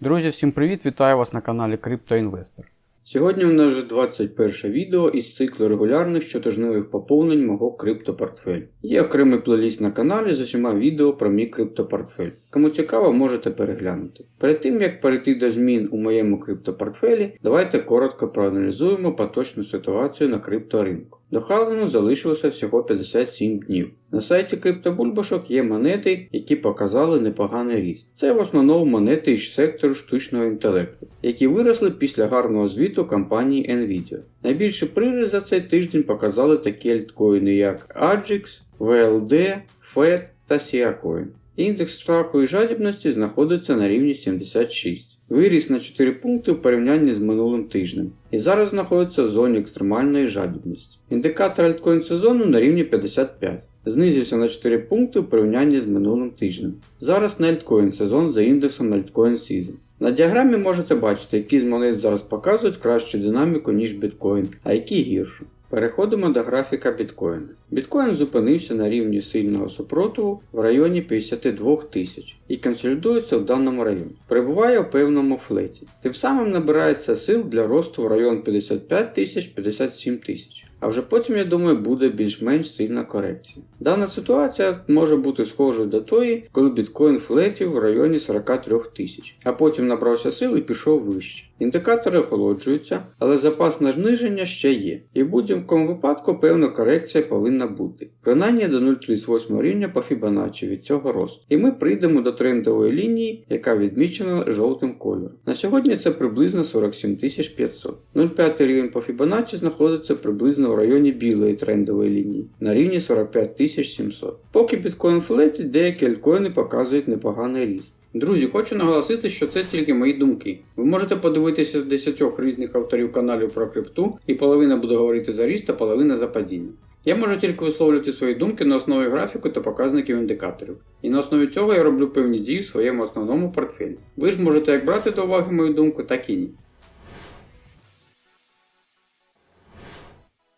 Друзі, всім привіт! Вітаю вас на каналі CryptoInvestor. Сьогодні в нас вже 21 відео із циклу регулярних щотижневих поповнень мого криптопортфелю. Є окремий плейліст на каналі з усіма відео про мій криптопортфель. Кому цікаво, можете переглянути. Перед тим як перейти до змін у моєму криптопортфелі, давайте коротко проаналізуємо поточну ситуацію на крипторинку. До халвіну залишилося всього 57 днів. На сайті криптобульбашок є монети, які показали непоганий ріст. Це в основному монети із сектору штучного інтелекту, які виросли після гарного звіту компанії Nvidia. Найбільший приріст за цей тиждень показали такі альткоїни, як AGIX, VLD, FED та SIACoin. Індекс страху і жадібності знаходиться на рівні 76. Виріс на 4 пункти в порівнянні з минулим тижнем і зараз знаходиться в зоні екстремальної жадібності. Індикатор альткоін сезону на рівні 55. Знизився на 4 пункти в порівнянні з минулим тижнем. Зараз не альткоін сезон за індексом Altcoin Season. На діаграмі можете бачити, які з монет зараз показують кращу динаміку, ніж біткоін, а які гіршу. Переходимо до графіка біткоїна. Біткоін зупинився на рівні сильного супротиву в районі 52 тисяч і консолідується в даному районі. Перебуває у певному флеті. Тим самим набирається сил для росту в район 55 тисяч 57 тисяч. А вже потім, я думаю, буде більш-менш сильна корекція. Дана ситуація може бути схожою до тої, коли біткоін флетів в районі 43 тисяч, а потім набрався сил і пішов вище. Індикатори охолоджуються, але запас на зниження ще є, і в будь-якому випадку певна корекція повинна бути, принаймні до 0,38 рівня по Fibonacci від цього росту. І ми прийдемо до трендової лінії, яка відмічена жовтим кольором. На сьогодні це приблизно 47 500. 0,5 рівень по Fibonacci знаходиться приблизно в районі білої трендової лінії на рівні 45 700. Поки біткоін флетить, деякі альткоїни показують непоганий ріст. Друзі, хочу наголосити, що це тільки мої думки. Ви можете подивитися 10 різних авторів каналів про крипту, і половина буде говорити за ріст, а половина за падіння. Я можу тільки висловлювати свої думки на основі графіку та показників індикаторів. І на основі цього я роблю певні дії в своєму основному портфелі. Ви ж можете як брати до уваги мою думку, так і ні.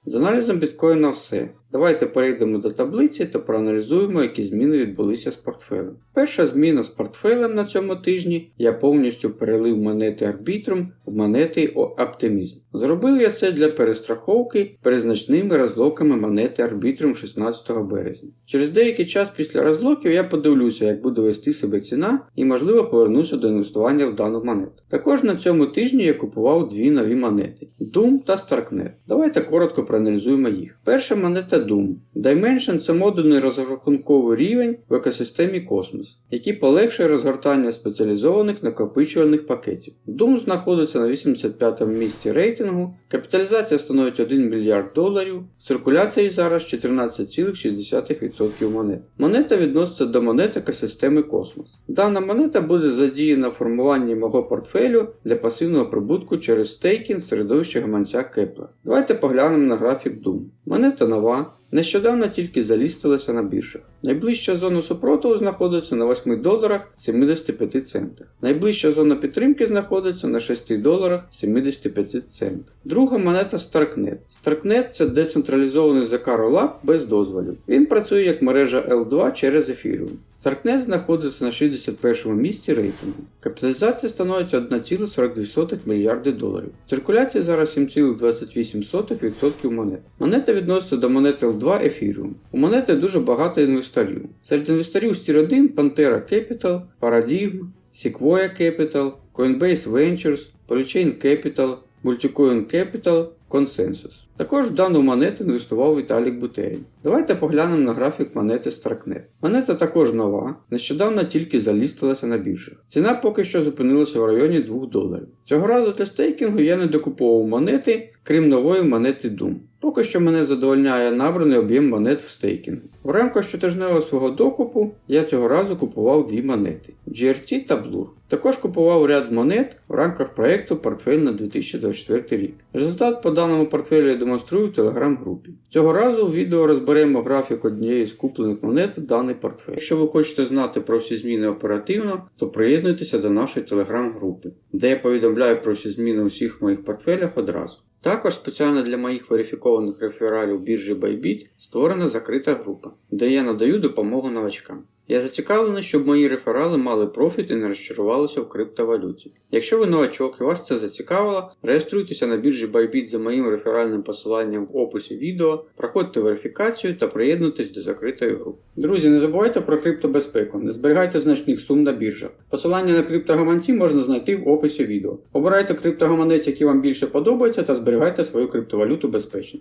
З аналізом біткоїна все. Давайте перейдемо до таблиці та проаналізуємо, які зміни відбулися з портфелем. Перша зміна з портфелем на цьому тижні я повністю перелив монети Arbitrum в монети Optimism. Зробив я це для перестраховки перед значними розлоками монети Arbitrum 16 березня. Через деякий час після розлоків я подивлюся, як буде вести себе ціна і можливо повернуся до інвестування в дану монету. Також на цьому тижні я купував дві нові монети Doom та Starknet. Давайте коротко проаналізуємо їх. Перша монета Doom. Dimension це модульний розрахунковий рівень в екосистемі Космос, який полегшує розгортання спеціалізованих накопичувальних пакетів. Doom знаходиться на 85 му місці рейтингу, капіталізація становить 1 мільярд доларів, в циркуляції зараз 14,6% монет. Монета відноситься до монет екосистеми Космос. Дана монета буде задіяна в формуванні мого портфелю для пасивного прибутку через стейкінг середовища гаманця Кепler. Давайте поглянемо на графік Doom. Монета нова. Нещодавно тільки залістилася на біржах. Найближча зона супротиву знаходиться на 8 доларах 75 центах. Найближча зона підтримки знаходиться на 6 доларах 75 центах. Друга монета Starknet. Starknet це децентралізований Lab без дозволів. Він працює як мережа L2 через Ethereum. Starknet знаходиться на 61 місці рейтингу. Капіталізація становить 1,42 мільярди доларів. Циркуляція зараз 7,28% монет. Монета відноситься до монети L2 Ethereum. У монети дуже багато інвесторів. Серед інвесторів Stier 1 Pantera Capital, Paradigm, Sequoia Capital, Coinbase Ventures, Polychain Capital, Multicoin Capital, Consensus. Також в дану монету інвестував Віталік Бутерін. Давайте поглянемо на графік монети Starknet. Монета також нова, нещодавно тільки залістилася на біржах. Ціна поки що зупинилася в районі 2 доларів. Цього разу для стейкінгу я не докуповував монети, крім нової монети Doom. Поки що мене задовольняє набраний об'єм монет в стейкінгу. В рамках щотижневого свого докупу я цього разу купував дві монети GRT та Blur. Також купував ряд монет в рамках проєкту Портфель на 2024 рік. Результат по даному портфелю я демонструю в телеграм-групі. Цього разу в відео розберемо графік однієї з куплених монет в даний портфель. Якщо ви хочете знати про всі зміни оперативно, то приєднуйтеся до нашої телеграм-групи, де я повідомляю про всі зміни у всіх моїх портфелях одразу. Також спеціально для моїх верифікованих рефералів біржі Bybit створена закрита група, де я надаю допомогу новачкам. Я зацікавлений, щоб мої реферали мали профіт і не розчарувалися в криптовалюті. Якщо ви новачок і вас це зацікавило, реєструйтеся на біржі Bybit за моїм реферальним посиланням в описі відео, проходьте верифікацію та приєднуйтесь до закритої групи. Друзі, не забувайте про криптобезпеку, не зберігайте значних сум на біржах. Посилання на криптогаманці можна знайти в описі відео. Обирайте криптогаманець, який вам більше подобається, та зберігайте свою криптовалюту безпечно.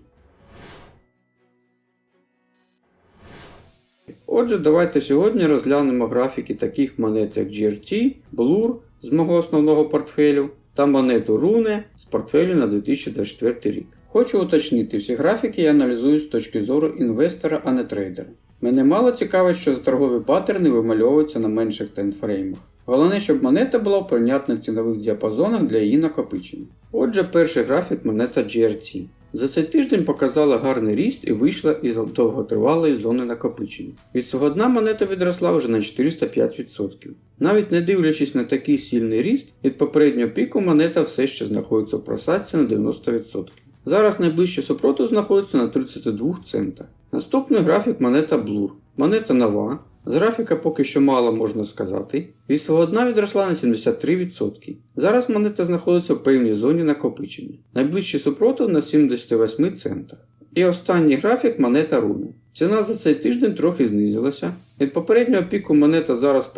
Отже, давайте сьогодні розглянемо графіки таких монет, як GRT, Blur з мого основного портфелю та монету Rune з портфелю на 2024 рік. Хочу уточнити, всі графіки я аналізую з точки зору інвестора, а не трейдера. Мене мало цікавить, що торгові паттерни вимальовуються на менших таймфреймах. Головне, щоб монета була в прийнятних цінових діапазонах для її накопичення. Отже, перший графік монета GRT. За цей тиждень показала гарний ріст і вийшла із довготривалої зони накопичення. Від свого дна монета відросла вже на 405%. Навіть не дивлячись на такий сильний ріст, від попереднього піку монета все ще знаходиться в просадці на 90%. Зараз найближче супротив знаходиться на 32 центах. Наступний графік монета Blur. Монета нова. З графіка поки що мало можна сказати. Від свого дна відросла на 73%. Зараз монета знаходиться в певній зоні накопичення. Найближчий супротив на 78 центах. І останній графік монета Руни. Ціна за цей тиждень трохи знизилася. Від попереднього піку монета зараз в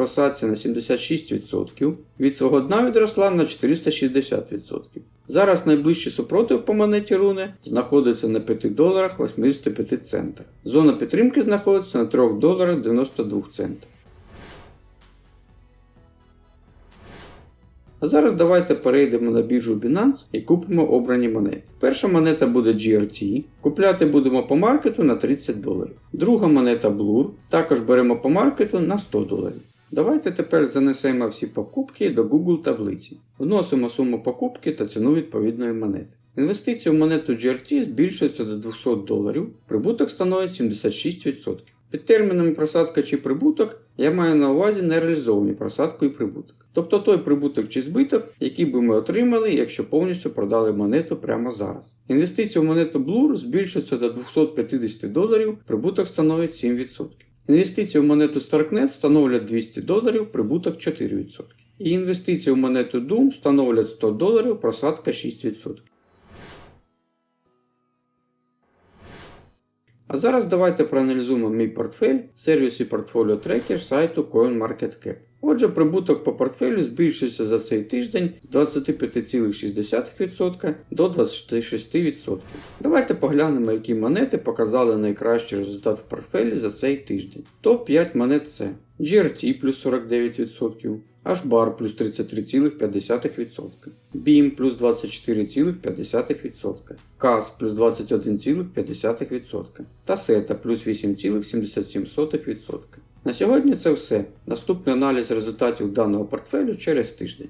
на 76%, від свого дна відросла на 460%. Зараз найближчий супротив по монеті Руни знаходиться на 5 доларах 85 центах. Зона підтримки знаходиться на 3 доларах 92 центах. А зараз давайте перейдемо на біржу Binance і купимо обрані монети. Перша монета буде GRT. Купляти будемо по маркету на 30 доларів. Друга монета Blur. Також беремо по маркету на 100 доларів. Давайте тепер занесемо всі покупки до Google таблиці. Вносимо суму покупки та ціну відповідної монети. Інвестиції в монету GRT збільшуються до 200 доларів, прибуток становить 76%. Під термінами просадка чи прибуток я маю на увазі нереалізовані просадку і прибуток. Тобто той прибуток чи збиток, який би ми отримали, якщо повністю продали монету прямо зараз. Інвестиції в монету Blur збільшуються до 250 доларів, прибуток становить 7%. Інвестиції в монету Starknet становлять 200 доларів, прибуток 4%. І інвестиції в монету Doom становлять 100 доларів, просадка 6%. А зараз давайте проаналізуємо мій портфель сервісі Portfolio Tracker сайту CoinMarketCap. Отже, прибуток по портфелю збільшився за цей тиждень з 25,6% до 26%. Давайте поглянемо, які монети показали найкращий результат в портфелі за цей тиждень. Топ-5 монет це GRT плюс 49%, HBAR плюс 33,5%, BIM плюс 24,5%, CAS плюс 21,5% та SETA плюс 8,77%. На сьогодні це все. Наступний аналіз результатів даного портфелю через тиждень.